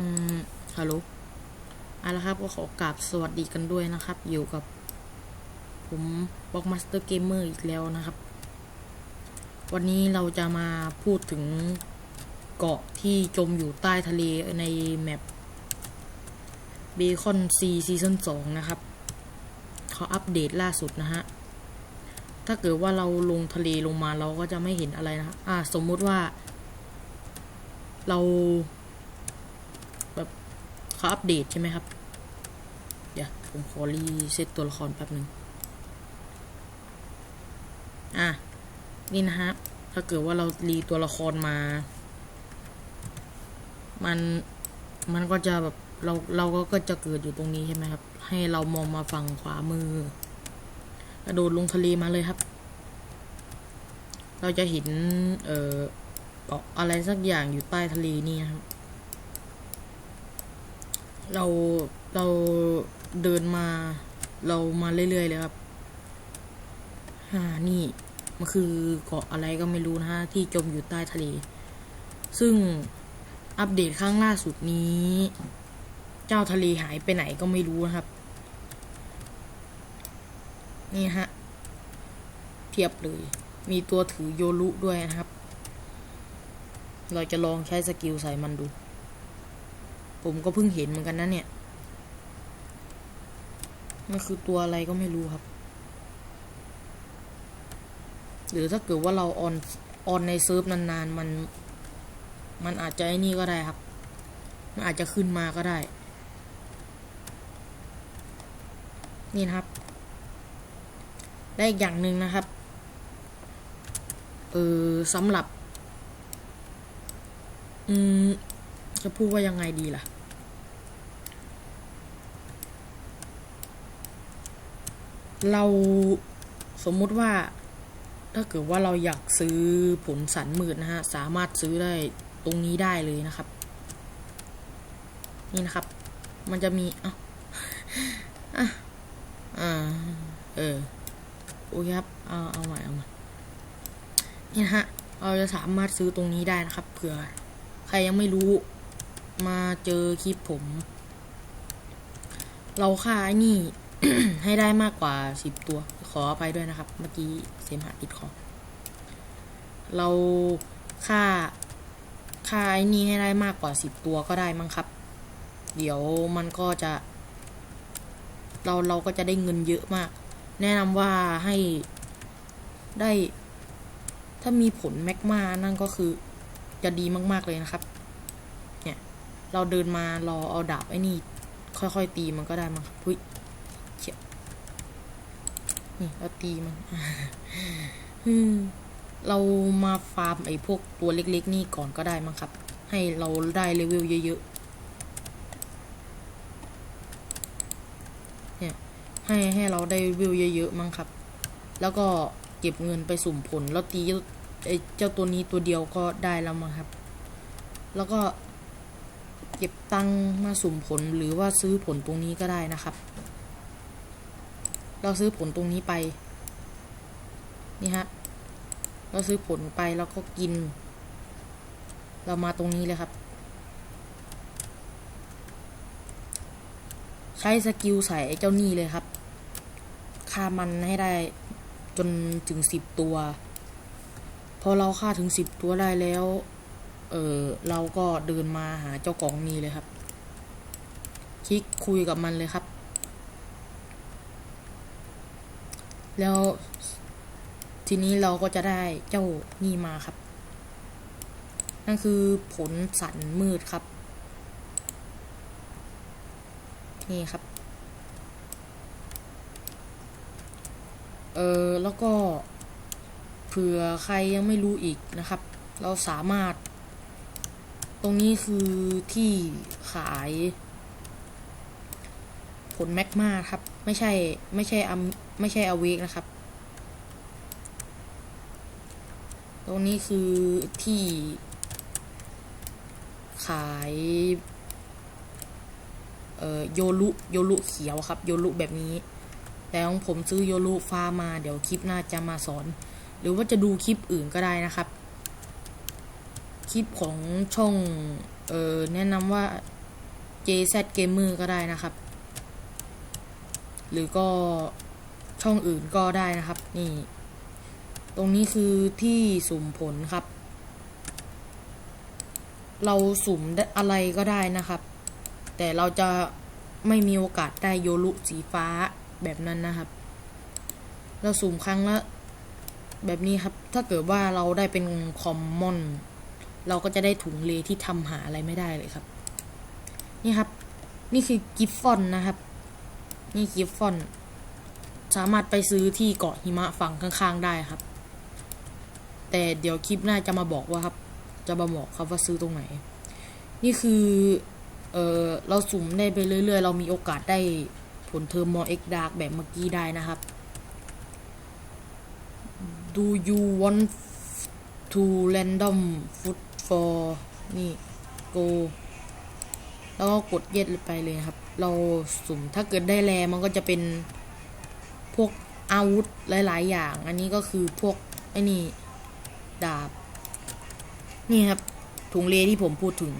อืมฮัลโหลเอาละครับก็ขอกราบสวัสดีกันด้วยนะครับ อยู่กับ ผมบล็อกมาสเตอร์เกมเมอร์อีกแล้วนะครับ วันนี้เราจะมาพูดถึงเกาะที่จมอยู่ใต้ทะเลในแมปเบคอนซีซีซั่นสองนะครับเขาอัปเดตล่าสุดนะฮะ ถ้าเกิดว่าเราลงทะเลลงมาเราก็จะไม่เห็นอะไรนะอ่า สมมุติว่า เรา เขาอัปเดตใช่ไหมครับ เดี๋ยวผมขอรีเซ็ตตัวละครแป๊บหนึ่งอะ นี่นะฮะ ถ้าเกิดว่าเรารีตัวละครมา มัน มันก็จะแบบเราเราก็ก็จะเกิดอยู่ตรงนี้ใช่ไหมครับ ให้เรามองมาฝั่งขวามือ กระโดดลงทะเลมาเลยครับ เราจะเห็น เอ่อเกาะอะไรสักอย่างอยู่ใต้ทะเลนี่นะครับ เราเราเดินมา เรามาเรื่อยๆเลยครับฮ่านี่มันคือเกาะอะไรก็ไม่รู้นะฮะที่จมอยู่ใต้ทะเล ซึ่งอัปเดตครั้งล่าสุดนี้ เจ้าทะเลหายไปไหนก็ไม่รู้นะครับ นี่ฮะเทียบเลย มีตัวถือโยรุด้วยนะครับ เราจะลองใช้สกิลใส่มันดู ผมก็เพิ่งเห็นเหมือนกันนะเนี่ย มันคือตัวอะไรก็ไม่รู้ครับ หรือถ้าเกิดว่าเราออนออนในเซิร์ฟนานๆ มัน มันอาจจะไอ้นี่ก็ได้ครับ มันอาจจะขึ้นมาก็ได้ นี่นะครับ ได้อีกอย่างหนึ่งนะครับ เออสำหรับ อืม จะพูดว่ายังไงดีล่ะ เราสมมุติว่า ถ้าเกิดว่าเราอยากซื้อผลสันมืดนะฮะ สามารถซื้อได้ตรงนี้ได้เลยนะครับ นี่นะครับ มันจะมีอะอะอ่าเออโอเคครับ เอาเอาใหม่เอาใหม่นี่นะฮะ เราจะสามารถซื้อตรงนี้ได้นะครับ เผื่อ ใครยังไม่รู้ มาเจอคลิปผม เราค่าไอ้นี่ ให้ได้มากกว่าสิบตัว ขออภัยด้วยนะครับ เมื่อกี้เสมหะติดคอเราค่าค่าไอ้นี่ให้ได้มากกว่าสิบตัวก็ได้มั้งครับ เดี๋ยวมันก็จะ เราเราก็จะได้เงินเยอะมาก แนะนำว่าให้ได้ ถ้ามีผลแมกมานั่นก็คือจะดีมาก ๆ เลยนะครับ เราเดินมารอเอาดาบไอ้นี่ ค่อยๆตีมันก็ได้มั้งครับหุ้ยเชี่ยนี่เราตีมันอืมเรามาฟาร์มไอ้พวกตัวเล็ก ๆ นี่ก่อนก็ได้มั้งครับ ให้เราได้เลเวลเยอะๆเนี่ยให้ให้เราได้เลเวลเยอะๆมั้งครับ แล้วก็เก็บเงินไปสุ่มผลแล้วตีไอ้เจ้าตัวนี้ตัวเดียวก็ได้แล้วมั้งครับ แล้วก็ เก็บตังมาสุ่มผลหรือว่าซื้อผลตรงนี้ก็ได้นะครับ เราซื้อผลตรงนี้ไป นี่ฮะ เราซื้อผลไปแล้วก็กิน เรามาตรงนี้เลยครับ ใช้สกิลใส่เจ้านี่เลยครับฆ่ามันให้ได้จนถึงสิบตัว พอเราฆ่าถึงสิบตัวได้แล้ว เออเราก็เดินมาหาเจ้ากล่องนี้เลยครับ คลิกคุยกับมันเลยครับ แล้วทีนี้เราก็จะได้เจ้านี่มาครับ นั่นคือผลสันมืดครับ นี่ครับ เออแล้วก็เผื่อใครยังไม่รู้อีกนะครับ เราสามารถ ตรงนี้คือที่ขายผลแมกมาครับ ไม่ใช่ไม่ใช่อไม่ใช่อเวกนะครับ ตรงนี้คือที่ขายเอ่อโยรุโยรุเขียวครับ โยรุแบบนี้ แต่ของผมซื้อโยรุฟ้ามาเดี๋ยวคลิปหน้าจะมาสอน หรือว่าจะดูคลิปอื่นก็ได้นะครับ คลิปของช่อง เออแนะนำว่า JZ Gamer ก็ได้นะครับ หรือก็ช่องอื่นก็ได้นะครับ นี่ ตรงนี้คือที่สุ่มผลครับ เราสุ่มอะไรก็ได้นะครับ แต่เราจะไม่มีโอกาสได้โยรุสีฟ้าแบบนั้นนะครับ เราสุ่มครั้งละแบบนี้ครับ ถ้าเกิดว่าเราได้เป็นคอมมอน เราก็จะได้ถุงเลที่ทำหาอะไรไม่ได้เลยครับ นี่ครับ นี่คือกิฟฟอนนะครับ นี่กิฟฟอน สามารถไปซื้อที่เกาะหิมะฝั่งข้างๆได้ครับ แต่เดี๋ยวคลิปหน้าจะมาบอกว่าครับ จะมาบอกครับว่าซื้อตรงไหน นี่คือเออเราสุ่มได้ไปเรื่อยๆ เรามีโอกาสได้ผลเทอร์โมเอ็กดาร์กแบบเมื่อกี้ได้นะครับ Do you want to random food for นี่ go แล้วก็กดเย็ดไปเลยครับ เราสุ่มถ้าเกิดได้แรมันก็จะเป็นพวกอาวุธหลาย ๆ อย่าง อันนี้ก็คือพวกไอ้นี่ดาบ นี่ครับ ถุงเลที่ผมพูดถึง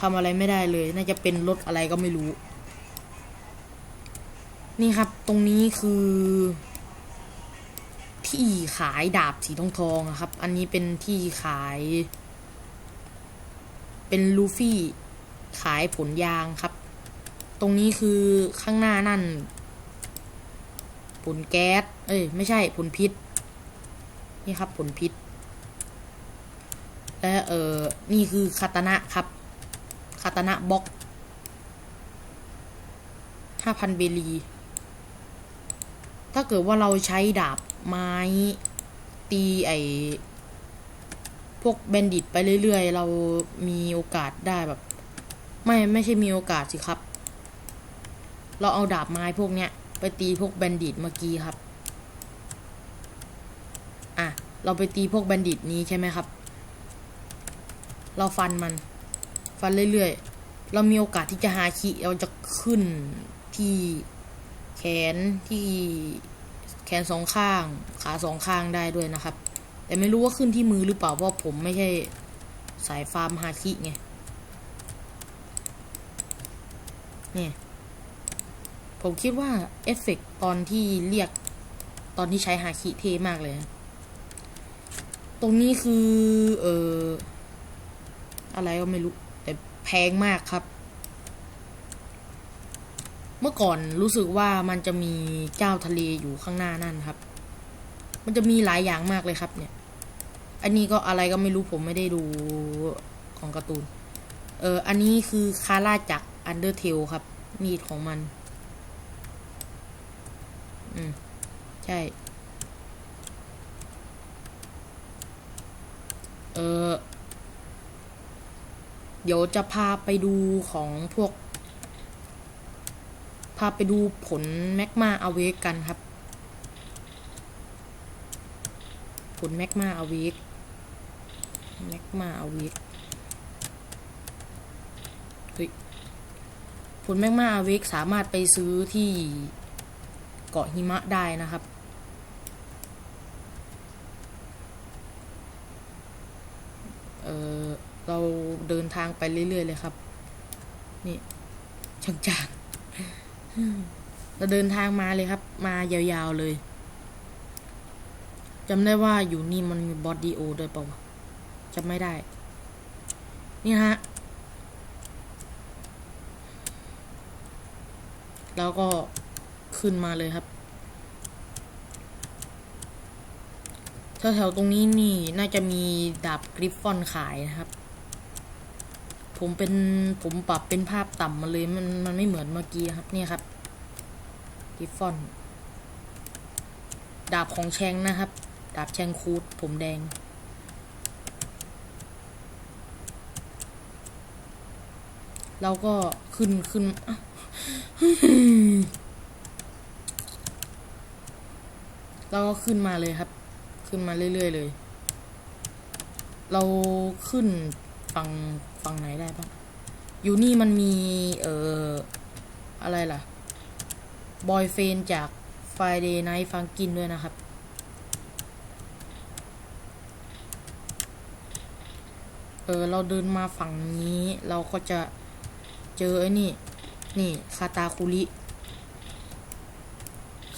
ทำอะไรไม่ได้เลย น่าจะเป็นรถอะไรก็ไม่รู้ นี่ครับ ตรงนี้คือ ที่ขายดาบสีทองทองครับ อันนี้เป็นที่ขาย เป็นลูฟี่ขายผลยางครับ ตรงนี้คือข้างหน้านั่น ผลแก๊ส เอ้ย ไม่ใช่ผลพิษ นี่ครับผลพิษ และเออนี่คือคาตนะครับ คาตนะบล็อกห้าพันเบลี ถ้าเกิดว่าเราใช้ดาบไม้ตีไอ พวกแบนดิตไปเรื่อยๆ เรามีโอกาสได้แบบ ไม่ไม่ใช่มีโอกาสสิครับ เราเอาดาบไม้พวกเนี้ย ไปตีพวกแบนดิตเมื่อกี้ครับ อะ เราไปตีพวกแบนดิตนี้ใช่ไหมครับ เราฟันมัน ฟันเรื่อยๆ เรามีโอกาสที่จะหาคีเราจะขึ้นที่แขนที่แขนสองข้าง ขาสองข้างได้ด้วยนะครับ แต่ไม่รู้ว่าขึ้นที่มือหรือเปล่าเพราะผมไม่ใช่สายฟาร์มฮาคิไงเนี่ยผมคิดว่าเอฟเฟกต์ตอนที่เรียกตอนที่ใช้ฮาคิเทมากเลย ตรงนี้คือ เอออะไรก็ไม่รู้ แต่แพงมากครับ เมื่อก่อนรู้สึกว่ามันจะมีเจ้าทะเลอยู่ข้างหน้านั่นครับ มันจะมีหลายอย่างมากเลยครับเนี่ย อันนี้ก็อะไรก็ไม่รู้ผมไม่ได้ดูของการ์ตูน เออ อันนี้คือคาร่าจากอันเดอร์เทลครับ มีดของมัน อืม ใช่ เออ เดี๋ยวจะพาไปดูของพวก พาไปดูผลแมกมาอเวกกันครับ ผลแมกมาอเวก แมกมาอเวกเฮ้ยผลแมกมาอเวกสามารถไปซื้อที่เกาะหิมะได้นะครับเออเราเดินทางไปเรื่อยๆเลยครับ นี่ช่างจางเราเดินทางมาเลยครับ มายาวๆเลยจำได้ว่าอยู่นี่มันมีบอดดีโอด้วยเปล่าวะ จำไม่ได้ นี่ฮะ แล้วก็ขึ้นมาเลยครับแถวๆตรงนี้นี่น่าจะมีดาบกริฟฟอนขายนะครับ ผมเป็นผมปรับเป็นภาพต่ำมาเลยมันมันไม่เหมือนเมื่อกี้ครับเนี่ยครับกริฟฟอน ดาบของแชงนะครับ ดาบแชงคูดผมแดง เราก็ขึ้นขึ้นเราก็ขึ้นมาเลยครับ ขึ้นมาเรื่อยๆเลย เราขึ้นฝั่งฝั่งไหนได้บ้างอยู่นี่มันมี เอ่อ อะไรล่ะ บอยเฟนจาก Friday Night Funkin ด้วยนะครับ เออ เราเดินมาฝั่งนี้ เราก็จะ เจอไอ้นี่ นี่คาตาคุริ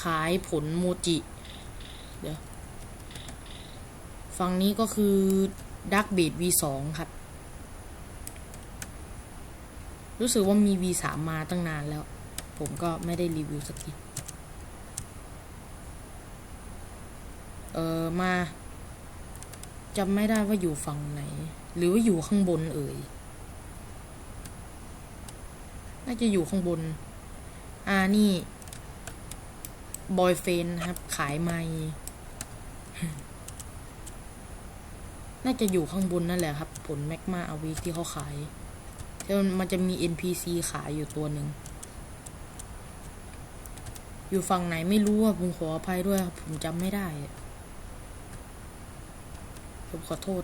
ขายผลโมจิ เดี๋ยว ฝั่งนี้ก็คือดักเบด V2 ครับ รู้สึกว่ามี V3 มาตั้งนานแล้ว ผมก็ไม่ได้รีวิวสักที เออมาจำไม่ได้ว่าอยู่ฝั่งไหน หรือว่าอยู่ข้างบนเอ่ย น่าจะอยู่ข้างบน อ่านี่บอยเฟนครับ ขายไม้น่าจะอยู่ข้างบนนั่นแหละครับ ผลแมกมาอาวีที่เขาขายแล้วมันจะมี NPC ขายอยู่ตัวหนึ่ง อยู่ฝั่งไหนไม่รู้อะผมขออภัยด้วยครับ ผมจำไม่ได้ผมขอโทษ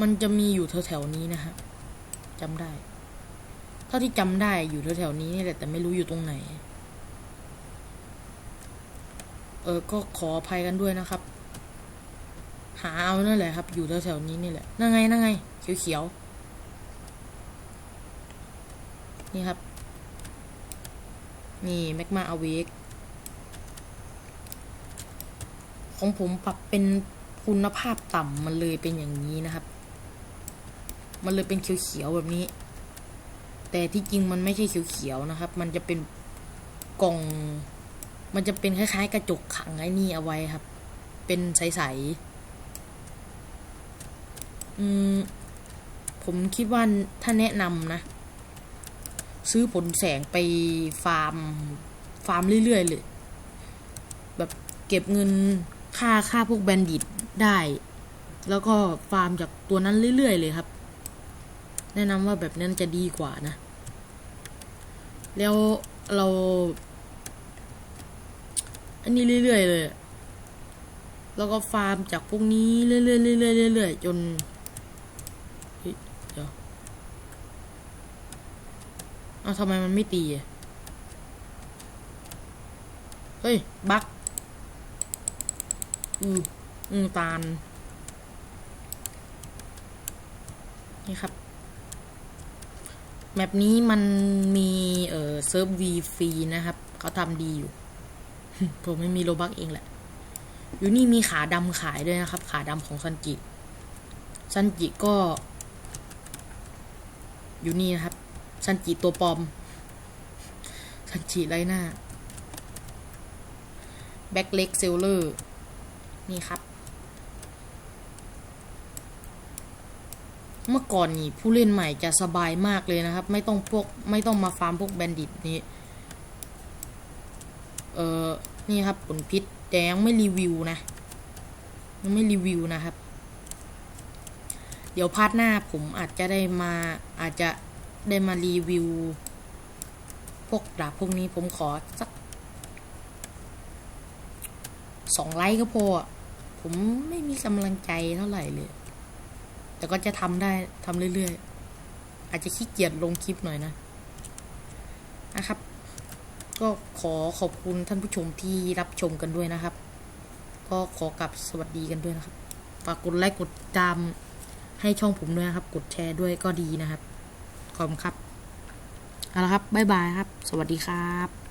มันจะมีอยู่แถวๆนี้นะฮะจำได้ เท่าที่จำได้อยู่แถวๆนี้นี่แหละ แต่ไม่รู้อยู่ตรงไหน เออ ก็ขออภัยกันด้วยนะครับ หาเอานั่นแหละครับ อยู่แถวๆนี้นี่แหละ นั่งไง นั่งไง เขียวๆ นี่ครับ นี่แมกมาอเวกของผมปรับเป็นคุณภาพต่ำมันเลยเป็นอย่างนี้นะครับ มันเลยเป็นเขียวๆแบบนี้ แต่ที่จริงมันไม่ใช่เขียวๆนะครับ มันจะเป็นกล่อง มันจะเป็นคล้ายๆ กระจกขังไอ้นี่เอาไว้ครับ เป็นใสๆอืมผมคิดว่าถ้าแนะนำนะ ซื้อผลแสงไปฟาร์ม ฟาร์มเรื่อยๆเลย แบบเก็บเงินค่าค่าพวกแบนดิตได้ แล้วก็ฟาร์มจากตัวนั้นเรื่อยๆเลยครับ แนะนำว่าแบบนั้นจะดีกว่านะ แล้วเรา อันนี้เรื่อยๆเลย แล้วก็ฟาร์มจากพวกนี้เรื่อยๆเรื่อยๆเรื่อยๆจนเฮ้ยเดี๋ยวอ้าวทำไมมันไม่ตีเฮ้ย บักอืออือตาลนี่ครับ แมปนี้มันมีเอ่อเซิร์ฟวีฟรีนะครับเขาทำดีอยู่ ผมไม่มีโลบักเองแหละ อยู่นี่มีขาดำขายด้วยนะครับ ขาดำของซันจิซันจิก็ อยู่นี่นะครับซันจิตัวปลอมซันจิไรหน้าแบ็กเล็กเซลเลอร์ นี่ครับ เมื่อก่อนนี่ผู้เล่นใหม่จะสบายมากเลยนะครับ ไม่ต้องพวกไม่ต้องมาฟาร์มพวกแบนดิตนี้ เออนี่ครับผลพิษแต่ยังไม่รีวิวนะยังไม่รีวิวนะครับ เดี๋ยวพาร์ทหน้าผมอาจจะได้มาอาจจะได้มารีวิว พวกดาบพวกนี้ผมขอสักสองไลค์ก็พอผมไม่มีกำลังใจเท่าไหร่เลย แต่ก็จะทำได้ทำเรื่อยๆ อาจจะขี้เกียจลงคลิปหน่อยนะนะครับ ก็ขอขอบคุณท่านผู้ชมที่รับชมกันด้วยนะครับ ก็ขอกลับสวัสดีกันด้วยนะครับฝากกดไลค์กดตามให้ช่องผมด้วยนะครับ กดแชร์ด้วยก็ดีนะครับ ขอบคุณครับ เอาละครับ บ๊ายบายครับ สวัสดีครับ